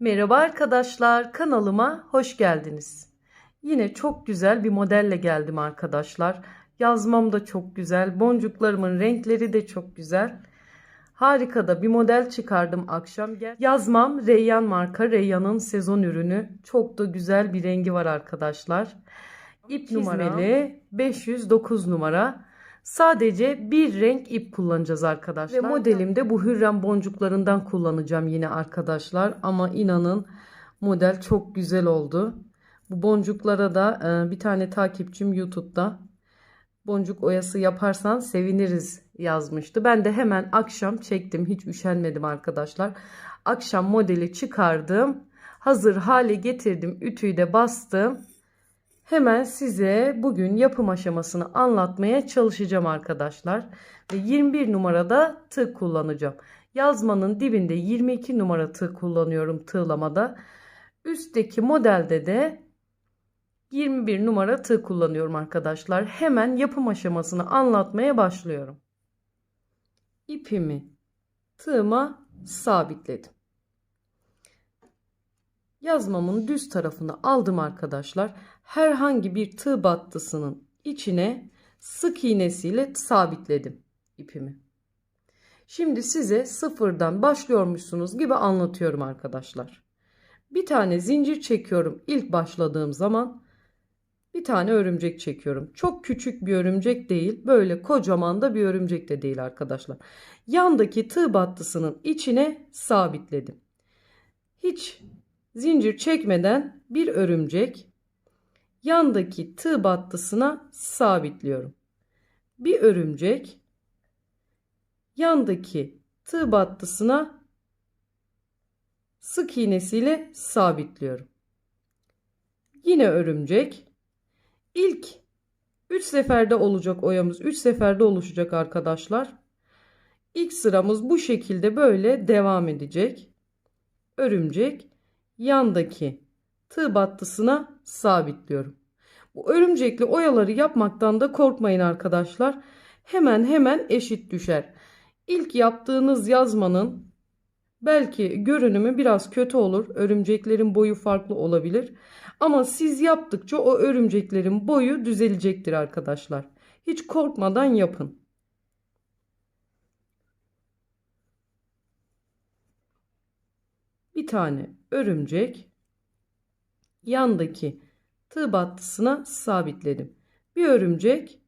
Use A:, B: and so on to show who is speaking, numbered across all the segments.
A: Merhaba arkadaşlar, kanalıma hoş geldiniz. Yine çok güzel bir modelle geldim arkadaşlar. Yazmam da çok güzel, boncuklarımın renkleri de çok güzel. Harika da bir model çıkardım akşam. Yazmam Reyyan marka, Reyyan'ın sezon ürünü. Çok da güzel bir rengi var arkadaşlar. İp numaralı 509 numara. Sadece bir renk ip kullanacağız arkadaşlar. Ve modelimde bu hürrem boncuklarından kullanacağım yine arkadaşlar. Ama inanın model çok güzel oldu. Bu boncuklara da e, bir tane takipçim YouTube'da boncuk oyası yaparsan seviniriz yazmıştı. Ben de hemen akşam çektim. Hiç üşenmedim arkadaşlar. Akşam modeli çıkardım. Hazır hale getirdim. Ütüyü de bastım. Hemen size bugün yapım aşamasını anlatmaya çalışacağım arkadaşlar. Ve 21 numarada tığ kullanacağım. Yazmanın dibinde 22 numara tığ kullanıyorum tığlamada. Üstteki modelde de 21 numara tığ kullanıyorum arkadaşlar. Hemen yapım aşamasını anlatmaya başlıyorum. İpimi tığıma sabitledim. Yazmamın düz tarafını aldım arkadaşlar. Herhangi bir tığ battısının içine sık iğnesiyle sabitledim ipimi. Şimdi size sıfırdan başlıyormuşsunuz gibi anlatıyorum arkadaşlar. Bir tane zincir çekiyorum ilk başladığım zaman. Bir tane örümcek çekiyorum. Çok küçük bir örümcek değil. Böyle kocaman da bir örümcek de değil arkadaşlar. Yandaki tığ battısının içine sabitledim. Hiç zincir çekmeden bir örümcek yandaki tığ battısına sabitliyorum. Bir örümcek yandaki tığ battısına sık iğnesiyle sabitliyorum. Yine örümcek. İlk 3 seferde olacak oyamız. 3 seferde oluşacak arkadaşlar. İlk sıramız bu şekilde böyle devam edecek. Örümcek yandaki tığ battısına sabitliyorum. Bu örümcekli oyaları yapmaktan da korkmayın arkadaşlar. Hemen hemen eşit düşer. İlk yaptığınız yazmanın belki görünümü biraz kötü olur. Örümceklerin boyu farklı olabilir. Ama siz yaptıkça o örümceklerin boyu düzelecektir arkadaşlar. Hiç korkmadan yapın. Bir tane örümcek yandaki tığ battısına sabitledim. Bir örümcek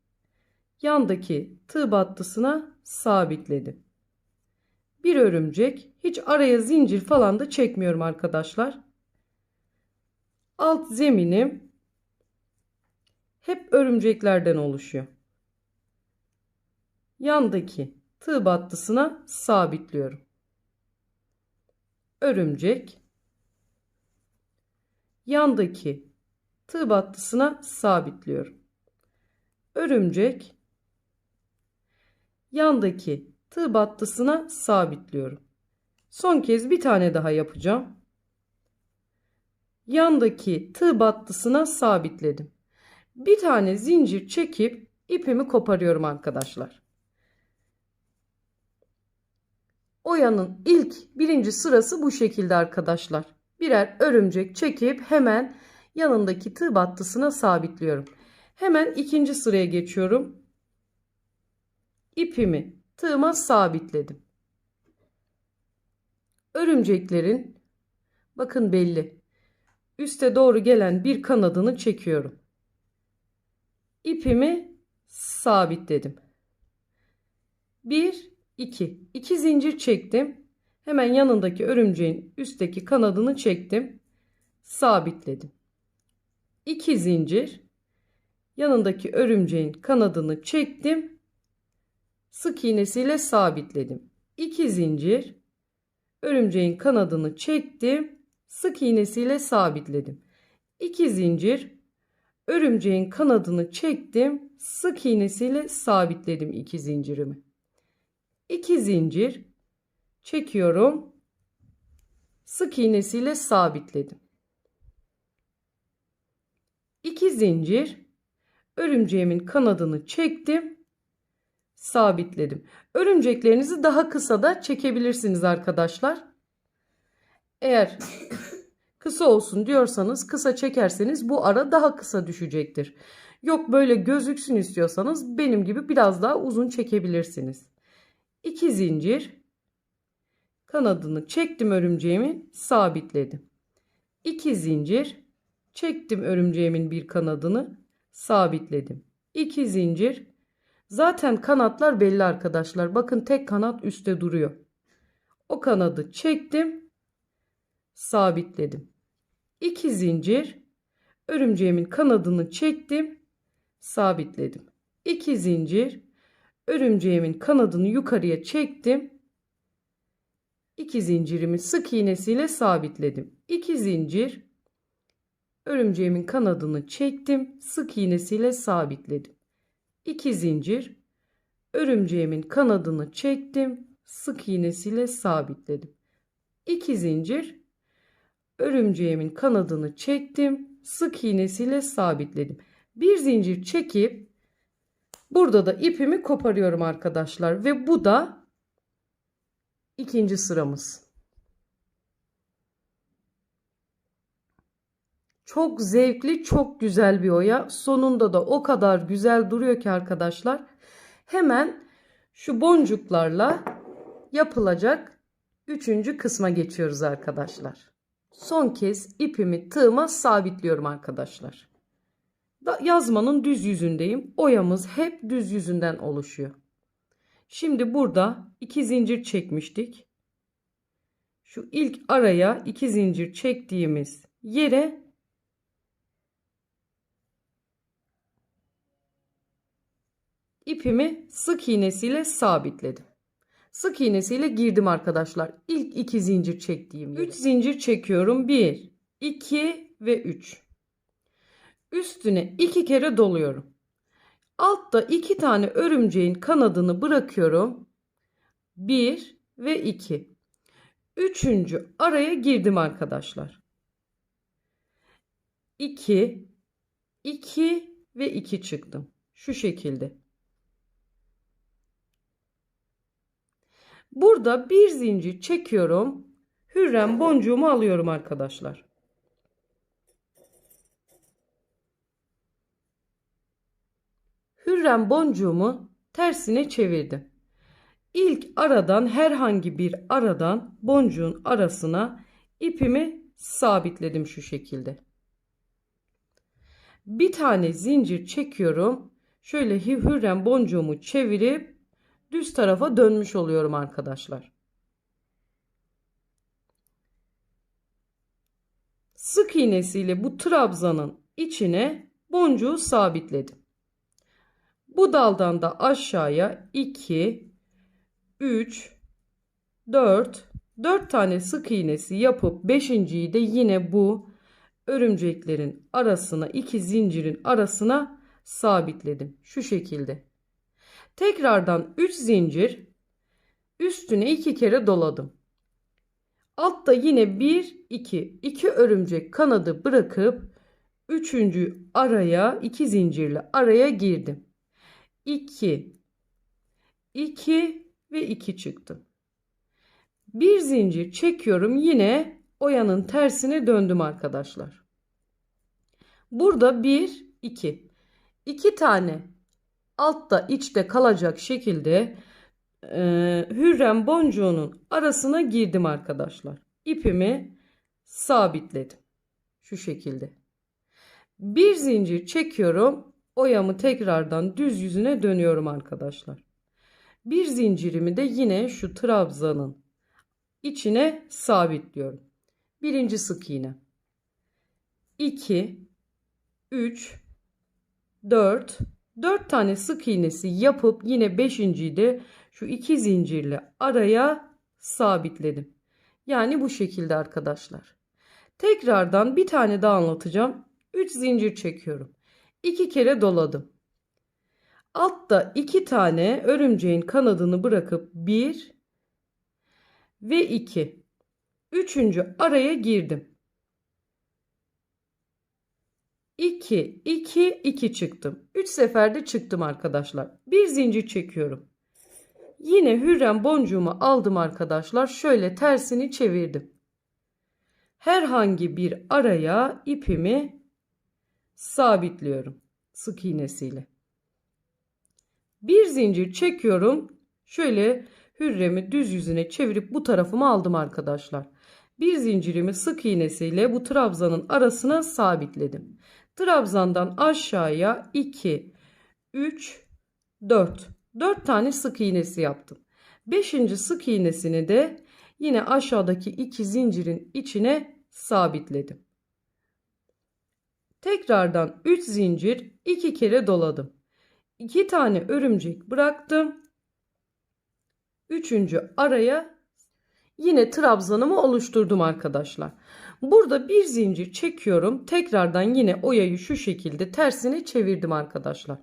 A: yandaki tığ battısına sabitledim. Bir örümcek hiç araya zincir falan da çekmiyorum arkadaşlar. Alt zeminim hep örümceklerden oluşuyor. Yandaki tığ battısına sabitliyorum. Örümcek yandaki tığ battısına sabitliyorum. Örümcek yandaki tığ battısına sabitliyorum. Son kez bir tane daha yapacağım. Yandaki tığ battısına sabitledim. Bir tane zincir çekip ipimi koparıyorum arkadaşlar. Oyanın ilk birinci sırası bu şekilde arkadaşlar. Birer örümcek çekip hemen yanındaki tığ battısına sabitliyorum. Hemen ikinci sıraya geçiyorum. İpimi tığıma sabitledim. Örümceklerin bakın belli. Üste doğru gelen bir kanadını çekiyorum. İpimi sabitledim. 1 2 2 zincir çektim. Hemen yanındaki örümceğin üstteki kanadını çektim. Sabitledim. 2 zincir yanındaki örümceğin kanadını çektim. Sık iğnesiyle sabitledim. 2 zincir örümceğin kanadını çektim. Sık iğnesiyle sabitledim. 2 zincir örümceğin kanadını çektim. Sık iğnesiyle sabitledim 2 zincirimi. 2 zincir çekiyorum. Sık iğnesiyle sabitledim. 2 zincir örümceğimin kanadını çektim. Sabitledim. Örümceklerinizi daha kısa da çekebilirsiniz arkadaşlar. Eğer Kısa olsun diyorsanız kısa çekerseniz bu ara daha kısa düşecektir. Yok böyle gözüksün istiyorsanız benim gibi biraz daha uzun çekebilirsiniz. 2 zincir kanadını çektim örümceğimin sabitledim. 2 zincir çektim örümceğimin bir kanadını sabitledim. 2 zincir zaten kanatlar belli arkadaşlar. Bakın tek kanat üstte duruyor. O kanadı çektim sabitledim. 2 zincir örümceğimin kanadını çektim sabitledim. 2 zincir örümceğimin kanadını yukarıya çektim. 2 zincirimi sık iğnesiyle sabitledim. 2 zincir örümceğimin kanadını çektim, sık iğnesiyle sabitledim. 2 zincir örümceğimin kanadını çektim, sık iğnesiyle sabitledim. 2 zincir örümceğimin kanadını çektim, sık iğnesiyle sabitledim. Bir zincir çekip burada da ipimi koparıyorum arkadaşlar ve bu da ikinci sıramız. Çok zevkli, çok güzel bir oya. Sonunda da o kadar güzel duruyor ki arkadaşlar. Hemen şu boncuklarla yapılacak üçüncü kısma geçiyoruz arkadaşlar. Son kez ipimi tığıma sabitliyorum arkadaşlar. Yazmanın düz yüzündeyim. Oyamız hep düz yüzünden oluşuyor. Şimdi burada iki zincir çekmiştik. Şu ilk araya iki zincir çektiğimiz yere ipimi sık iğnesiyle sabitledim. Sık iğnesiyle girdim arkadaşlar. İlk iki zincir çektiğim yere. 3 zincir çekiyorum. 1, 2 ve 3. Üstüne iki kere doluyorum. Altta iki tane örümceğin kanadını bırakıyorum. 1 ve 2. Üçüncü araya girdim arkadaşlar. 2, 2 ve 2 çıktım. Şu şekilde. Burada bir zincir çekiyorum. Hürrem boncuğumu alıyorum arkadaşlar. Hürrem boncuğumu tersine çevirdim. İlk aradan herhangi bir aradan boncuğun arasına ipimi sabitledim şu şekilde. Bir tane zincir çekiyorum. Şöyle hürrem boncuğumu çevirip düz tarafa dönmüş oluyorum arkadaşlar. Sık iğnesiyle bu trabzanın içine boncuğu sabitledim. Bu daldan da aşağıya 2 3 4 4 tane sık iğnesi yapıp 5.yi de yine bu örümceklerin arasına iki zincirin arasına sabitledim. Şu şekilde. Tekrardan 3 zincir üstüne 2 kere doladım. Altta yine 1 2 2 örümcek kanadı bırakıp 3. araya 2 zincirle araya girdim. 2 2 ve 2 çıktı. Bir zincir çekiyorum yine oyanın tersine döndüm arkadaşlar. Burada 1 2 2 tane altta içte kalacak şekilde e, hürrem boncuğunun arasına girdim arkadaşlar. İpimi sabitledim. Şu şekilde. Bir zincir çekiyorum. Oyamı tekrardan düz yüzüne dönüyorum arkadaşlar. Bir zincirimi de yine şu trabzanın içine sabitliyorum. Birinci sık iğne. 2 3 4 4 tane sık iğnesi yapıp yine 5.yi de şu iki zincirle araya sabitledim. Yani bu şekilde arkadaşlar. Tekrardan bir tane daha anlatacağım. 3 zincir çekiyorum. 2 kere doladım. Altta 2 tane örümceğin kanadını bırakıp 1 ve 2. Üçüncü araya girdim. 2, 2, 2 çıktım. 3 seferde çıktım arkadaşlar. Bir zincir çekiyorum. Yine hürrem boncuğumu aldım arkadaşlar. Şöyle tersini çevirdim. herhangi bir araya ipimi sabitliyorum sık iğnesiyle. Bir zincir çekiyorum. Şöyle hürremi düz yüzüne çevirip bu tarafıma aldım arkadaşlar. Bir zincirimi sık iğnesiyle bu trabzanın arasına sabitledim. Trabzandan aşağıya 2, 3, 4. 4 tane sık iğnesi yaptım. 5. sık iğnesini de yine aşağıdaki iki zincirin içine sabitledim. Tekrardan 3 zincir 2 kere doladım. 2 tane örümcek bıraktım. Üçüncü araya yine trabzanımı oluşturdum arkadaşlar. Burada bir zincir çekiyorum. Tekrardan yine oyayı şu şekilde tersine çevirdim arkadaşlar.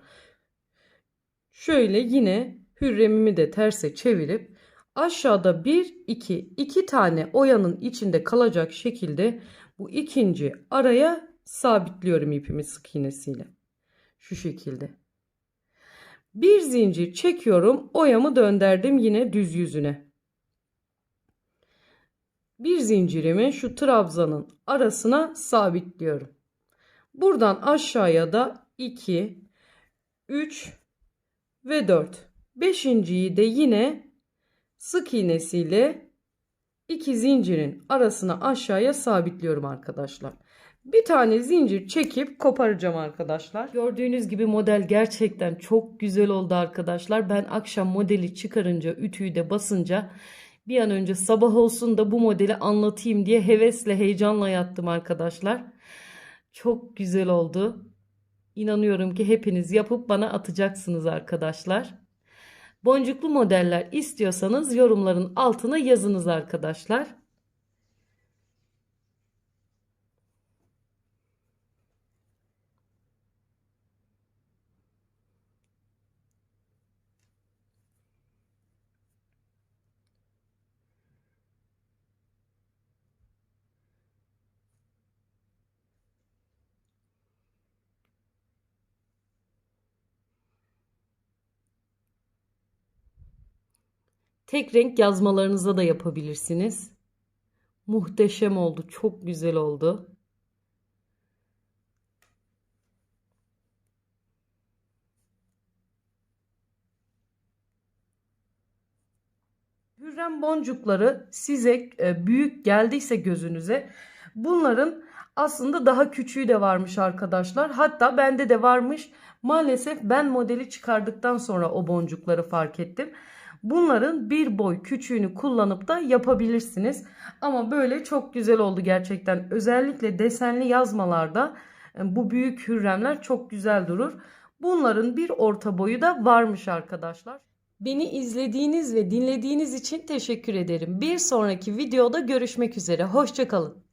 A: Şöyle yine hürremimi de terse çevirip aşağıda 1 2 2 tane oyanın içinde kalacak şekilde bu ikinci araya sabitliyorum ipimi sık iğnesiyle. Şu şekilde. Bir zincir çekiyorum. Oyamı döndürdüm yine düz yüzüne. Bir zincirimi şu trabzanın arasına sabitliyorum. Buradan aşağıya da 2, 3 ve 4. Beşinciyi de yine sık iğnesiyle iki zincirin arasına aşağıya sabitliyorum arkadaşlar. Bir tane zincir çekip koparacağım arkadaşlar. Gördüğünüz gibi model gerçekten çok güzel oldu arkadaşlar. Ben akşam modeli çıkarınca ütüyü de basınca bir an önce sabah olsun da bu modeli anlatayım diye hevesle heyecanla yattım arkadaşlar. Çok güzel oldu. İnanıyorum ki hepiniz yapıp bana atacaksınız arkadaşlar. Boncuklu modeller istiyorsanız yorumların altına yazınız arkadaşlar. Tek renk yazmalarınıza da yapabilirsiniz. Muhteşem oldu. Çok güzel oldu. Hürrem boncukları size e, büyük geldiyse gözünüze bunların aslında daha küçüğü de varmış arkadaşlar. Hatta bende de varmış. Maalesef ben modeli çıkardıktan sonra o boncukları fark ettim. Bunların bir boy küçüğünü kullanıp da yapabilirsiniz. Ama böyle çok güzel oldu gerçekten. Özellikle desenli yazmalarda e, bu büyük hürremler çok güzel durur. Bunların bir orta boyu da varmış arkadaşlar. Beni izlediğiniz ve dinlediğiniz için teşekkür ederim. Bir sonraki videoda görüşmek üzere. Hoşçakalın.